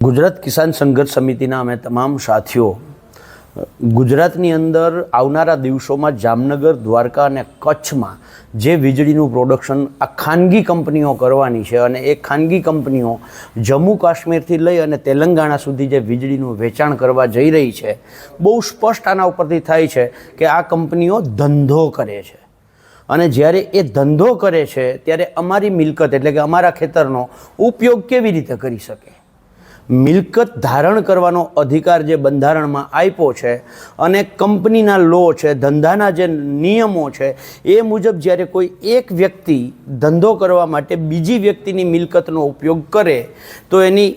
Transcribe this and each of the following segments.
ગુજરાત કિસાન સંઘર્ષ સમિતિના અમે તમામ સાથીઓ, ગુજરાતની અંદર આવનારા દિવસોમાં જામનગર, દ્વારકા અને કચ્છમાં જે વીજળીનું પ્રોડક્શન આ ખાનગી કંપનીઓ કરવાની છે અને એ ખાનગી કંપનીઓ જમ્મુ કાશ્મીરથી લઈ અને તેલંગાણા સુધી જે વીજળીનું વેચાણ કરવા જઈ રહી છે, બહુ સ્પષ્ટ આના ઉપરથી થાય છે કે આ કંપનીઓ ધંધો કરે છે. અને જ્યારે એ ધંધો કરે છે, ત્યારે અમારી મિલકત એટલે કે અમારા ખેતરનો ઉપયોગ કેવી રીતે કરી શકે? મિલકત ધારણ કરવાનો અધિકાર જે બંધારણમાં આપ્યો છે અને કંપનીના લો છે, ધંધાના જે નિયમો છે, એ મુજબ જ્યારે કોઈ એક વ્યક્તિ ધંધો કરવા માટે બીજી વ્યક્તિની મિલકતનો ઉપયોગ કરે, તો એની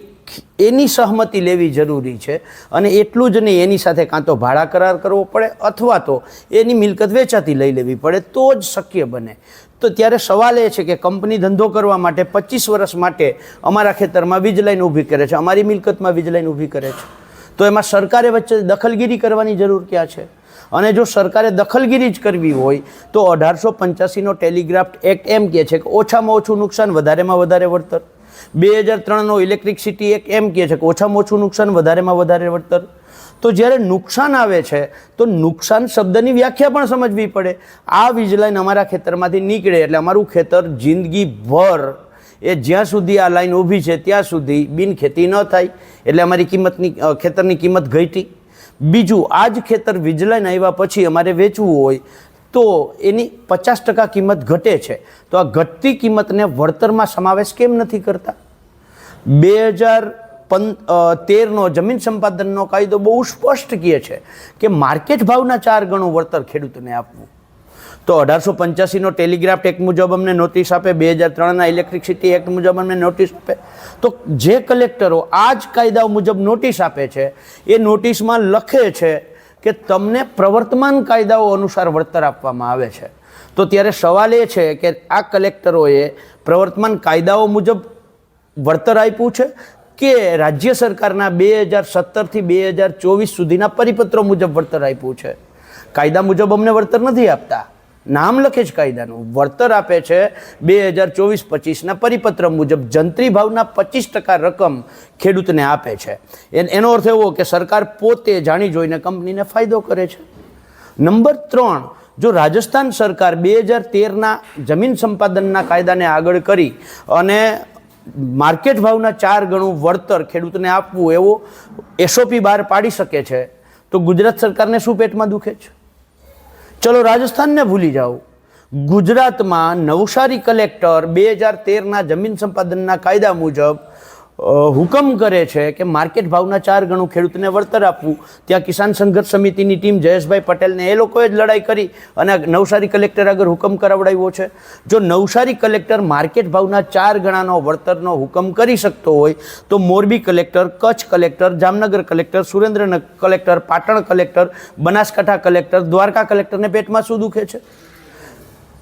એની સહમતિ લેવી જરૂરી છે અને એટલું જ નહીં, એની સાથે કાં તો ભાડા કરાર કરવો પડે અથવા તો એની મિલકત વેચાતી લઈ લેવી પડે, તો જ શક્ય બને. તો ત્યારે સવાલ એ છે કે કંપની ધંધો કરવા માટે પચીસ વર્ષ માટે અમારા ખેતરમાં વીજ લાઈન ઊભી કરે છે, અમારી મિલકતમાં વીજ લાઈન ઊભી કરે છે. તો એમાં સરકારે વચ્ચે દખલગીરી કરવાની જરૂર ક્યાં છે? અને જો સરકારે દખલગીરી જ કરવી હોય, તો અઢારસો પંચ્યાસીનો ટેલિગ્રાફ એક્ટ એમ કહે છે કે ઓછામાં ઓછું નુકસાન વધારેમાં વધારે વળતર. બે હજાર ત્રણનો ઇલેક્ટ્રિસિટી એક એમ કહે છે કે ઓછામાં ઓછું નુકસાન વધારેમાં વધારે વળતર. તો જ્યારે નુકસાન આવે છે, તો નુકસાન શબ્દની વ્યાખ્યા પણ સમજવી પડે. આ વીજ લાઈન અમારા ખેતરમાંથી નીકળે એટલે અમારું ખેતર જિંદગીભર એ જ્યાં સુધી આ લાઈન ઊભી છે, ત્યાં સુધી બિનખેતી ન થાય એટલે અમારી કિંમતની ખેતરની કિંમત ઘટી. બીજું આ જ ખેતર વીજ લાઈન આવ્યા પછી અમારે વેચવું હોય તો એની પચાસ ટકા કિંમત ઘટે છે. તો આ ઘટતી કિંમતને વળતરમાં સમાવેશ કેમ નથી કરતા? બે હજાર તેરનો જમીન સંપાદનનો કાયદો બહુ સ્પષ્ટ કહે છે કે માર્કેટ ભાવના ચાર ગણું વળતર ખેડૂતને આપવું. તો અઢારસો પંચ્યાસીનો ટેલિગ્રાફ એક્ટ મુજબ અમને નોટિસ આપે, બે હજાર ત્રણના ઇલેક્ટ્રિસિટી એક્ટ મુજબ અમને નોટિસ આપે. તો જે કલેક્ટરો આ જ કાયદાઓ મુજબ નોટિસ આપે છે, એ નોટિસમાં લખે છે કે તમને પ્રવર્તમાન કાયદાઓ અનુસાર વળતર આપવામાં આવે છે. તો ત્યારે સવાલ એ છે કે આ કલેક્ટરોએ પ્રવર્તમાન કાયદાઓ મુજબ વળતર આપ્યું છે કે રાજ્ય સરકારના બે હજાર સત્તરથી બે હજાર ચોવીસ સુધીના પરિપત્રો મુજબ વળતર આપ્યું છે? કાયદા મુજબ અમને વળતર નથી આપતા. નામ લખે છે કાયદાનું. વળતર આપે છે બે હજાર ચોવીસ પચીસના પરિપત્ર મુજબ જંત્રી ભાવના પચીસ ટકા રકમ ખેડૂતને આપે છે. એન- અર્થ એવો કે સરકાર પોતે જાણી જોઈને કંપનીને ફાયદો કરે છે. નંબર ત્રણ, જો રાજસ્થાન સરકાર બે હજાર તેરના જમીન સંપાદનના કાયદાને આગળ કરી અને માર્કેટ ભાવના ચાર ગણું વળતર ખેડૂતને આપવું એવો એસઓપી બહાર પાડી શકે છે, તો ગુજરાત સરકારને શું પેટમાં દુખે છે? ચલો રાજસ્થાનને ભૂલી જાઓ. ગુજરાતમાં નવસારી કલેક્ટર બે હજાર તેરના જમીન સંપાદનના કાયદા મુજબ હુકમ કરે છે કે માર્કેટ ભાવના ચાર ગણું ખેડૂતને વળતર આપવું. ત્યાં કિસાન સંઘર્ષ સમિતિની ટીમ જયેશભાઈ પટેલને એ લોકોએ જ લડાઈ કરી અને નવસારી કલેક્ટર આગળ હુકમ કરાવડાવ્યો છે. જો નવસારી કલેક્ટર માર્કેટ ભાવના ચાર ગણાનો વળતરનો હુકમ કરી શકતો હોય, તો Morbi collector, Kutch collector, Jamnagar collector, Surendranagar collector, Patan collector, Banaskantha collector, Dwarka કલેક્ટરને પેટમાં શું દુખે છે?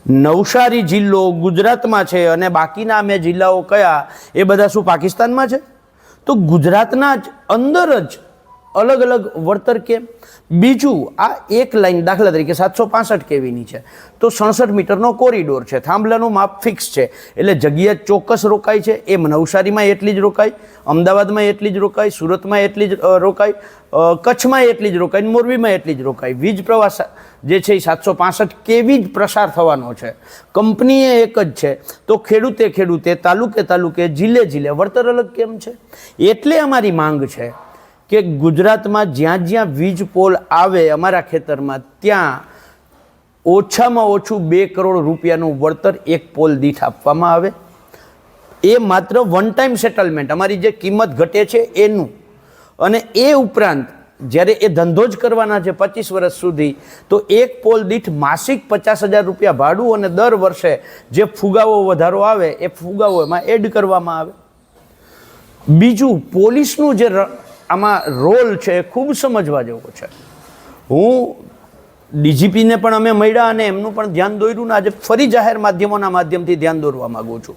નવસારી જિલ્લો ગુજરાતમાં છે અને બાકીના અમે જિલ્લાઓ કયા, એ બધા શું પાકિસ્તાનમાં છે? તો ગુજરાતના જ અંદર જ અલગ અલગ વળતર કેમ બીજું, આ એક લાઈન દાખલા તરીકે સાતસો પાસઠ કેવીની છે? તો સડસઠ મીટરનો કોરિડોર છે. થાંભલાનું માપ ફિક્સ છે. એટલે જગ્યા ચોક્કસ રોકાય છે. એમ નવસારીમાં એટલી જ રોકાય, અમદાવાદમાં એટલી જ રોકાય, સુરતમાં એટલી જ રોકાય કચ્છમાં એટલી જ રોકાય મોરબીમાં એટલી જ રોકાય. વીજ પ્રવાસ જે છે એ સાતસો પાસઠ કેવી જ પ્રસાર થવાનો છે. કંપનીએ એક જ છે. તો ખેડૂતે ખેડૂતે, તાલુકે તાલુકે, જિલ્લે જિલ્લે, વળતર અલગ કેમ છે? એટલે અમારી માંગ છે કે ગુજરાતમાં જ્યાં જ્યાં વીજ પોલ આવે અમારા ખેતરમાં, ત્યાં ઓછામાં ઓછું બે કરોડ રૂપિયાનું વળતર એક પોલ દીઠ આપવામાં આવે. એ માત્ર વન ટાઈમ સેટલમેન્ટ અમારી જે કિંમત ઘટે છે એનું. અને એ ઉપરાંત, જ્યારે એ ધંધો જ કરવાના છે પચીસ વર્ષ સુધી, તો એક પોલ દીઠ માસિક પચાસ હજાર રૂપિયા ભાડું અને દર વર્ષે જે ફુગાવો વધારો આવે, એ ફુગાવો એમાં એડ કરવામાં આવે. બીજું, પોલીસનું જે આમાં રોલ છે એ ખૂબ સમજવા જેવો છે. હું ડીજીપીને પણ અમે મળ્યા અને એમનું પણ ધ્યાન દોર્યું ને આજે ફરી જાહેર માધ્યમોના માધ્યમથી ધ્યાન દોરવા માગું છું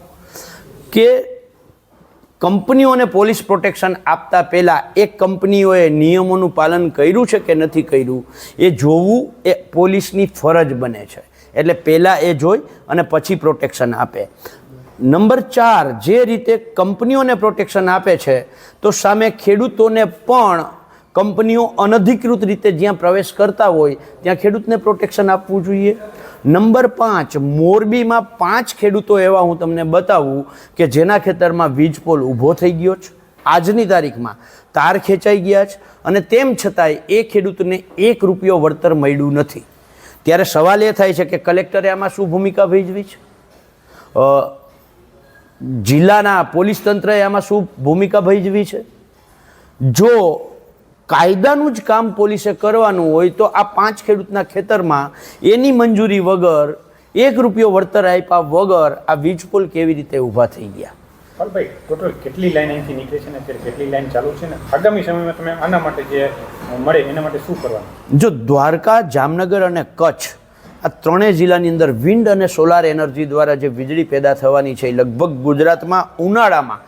કે કંપનીઓને પોલીસ પ્રોટેક્શન આપતા પહેલાં એ કંપનીઓએ નિયમોનું પાલન કર્યું છે કે નથી કર્યું? એ જોવું એ પોલીસની ફરજ બને છે. એટલે પહેલાં એ જોઈ અને પછી પ્રોટેક્શન આપે. નંબર ચાર, જે રીતે કંપનીઓને પ્રોટેક્શન આપે છે, તો સામે ખેડૂતોને પણ કંપનીઓ અનધિકૃત રીતે જ્યાં પ્રવેશ કરતા હોય, ત્યાં ખેડૂતને પ્રોટેક્શન આપવું જોઈએ. નંબર પાંચ, મોરબીમાં પાંચ ખેડૂતો એવા હું તમને બતાવું કે જેના ખેતરમાં વીજ પોલ ઊભો થઈ ગયો છે. આજની તારીખમાં તાર ખેંચાઈ ગયા છે અને તેમ છતાંય એ ખેડૂતને એક રૂપિયો વળતર મળ્યું નથી. ત્યારે સવાલ એ થાય છે કે કલેક્ટરે આમાં શું ભૂમિકા ભજવી છે? જિલ્લાના પોલીસ તંત્રએ આમાં શું ભૂમિકા ભજવી છે? જો કાયદાનું જ કામ પોલીસે કરવાનું હોય તો આ પાંચ ખેડૂતના ખેતરમાં એની મંજૂરી વગર એક રૂપિયો વળતર આપ્યા વગર આ વીજ પુલ કેવી રીતે ઊભા થઈ ગયા? ભાઈ ટોટલ કેટલી લાઈન અહીંથી નીકળે છે ને કેટલી લાઈન ચાલુ છે ને? આગામી સમયમાં તમે આના માટે જે મળે એના માટે શું કરવાનું? જો દ્વારકા જામનગર અને કચ્છ આ ત્રણેય જિલ્લાની અંદર વિન્ડ અને સોલાર એનર્જી દ્વારા જે વીજળી પેદા થવાની છે એ લગભગ ગુજરાતમાં ઉનાળામાં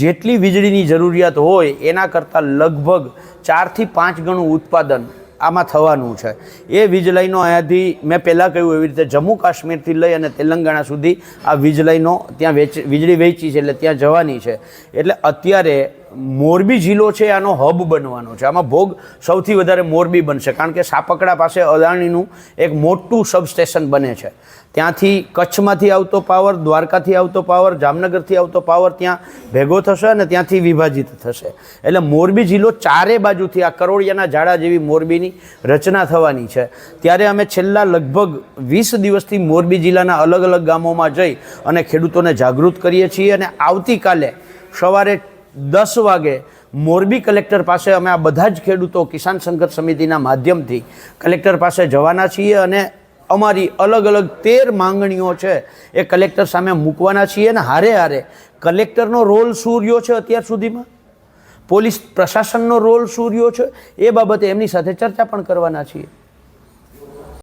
જેટલી વીજળીની જરૂરિયાત હોય એના કરતાં લગભગ ચારથી પાંચ ગણું ઉત્પાદન આમાં થવાનું છે. એ વીજ લાઈનો અહીંયાથી મેં પહેલાં કહ્યું એવી રીતે જમ્મુ કાશ્મીરથી લઈ અને તેલંગાણા સુધી આ વીજ લાઈનો ત્યાં વેચ, વીજળી વેચી છે એટલે ત્યાં જવાની છે. એટલે અત્યારે મોરબી જિલ્લો છે, આનો હબ બનવાનો છે. આમાં ભોગ સૌથી વધારે મોરબી બનશે. કારણ કે સાપકડા પાસે અદાણીનું એક મોટું સબસ્ટેશન બને છે. ત્યાંથી કચ્છમાંથી આવતો પાવર દ્વારકાથી આવતો પાવર જામનગરથી આવતો પાવર ત્યાં ભેગો થશે અને ત્યાંથી વિભાજિત થશે. એટલે મોરબી જિલ્લો ચારે બાજુથી આ કરોડિયાના ઝાડા જેવી મોરબીની રચના થવાની છે. ત્યારે અમે છેલ્લા લગભગ વીસ દિવસથી મોરબી જિલ્લાના અલગ અલગ ગામોમાં જઈ અને ખેડૂતોને જાગૃત કરીએ છીએ અને આવતીકાલે સવારે દસ વાગે મોરબી કલેક્ટર પાસે અમે આ બધા જ ખેડૂતો કિસાન સંઘર્ષ સમિતિના માધ્યમથી કલેક્ટર પાસે જવાના છીએ અને અમારી અલગ અલગ તેર માંગણીઓ છે એ કલેક્ટર સામે મૂકવાના છીએ અને હારે હારે કલેક્ટરનો રોલ શું રહ્યો છે અત્યાર સુધીમાં? પોલીસ પ્રશાસનનો રોલ શું રહ્યો છે? એ બાબતે એમની સાથે ચર્ચા પણ કરવાના છીએ.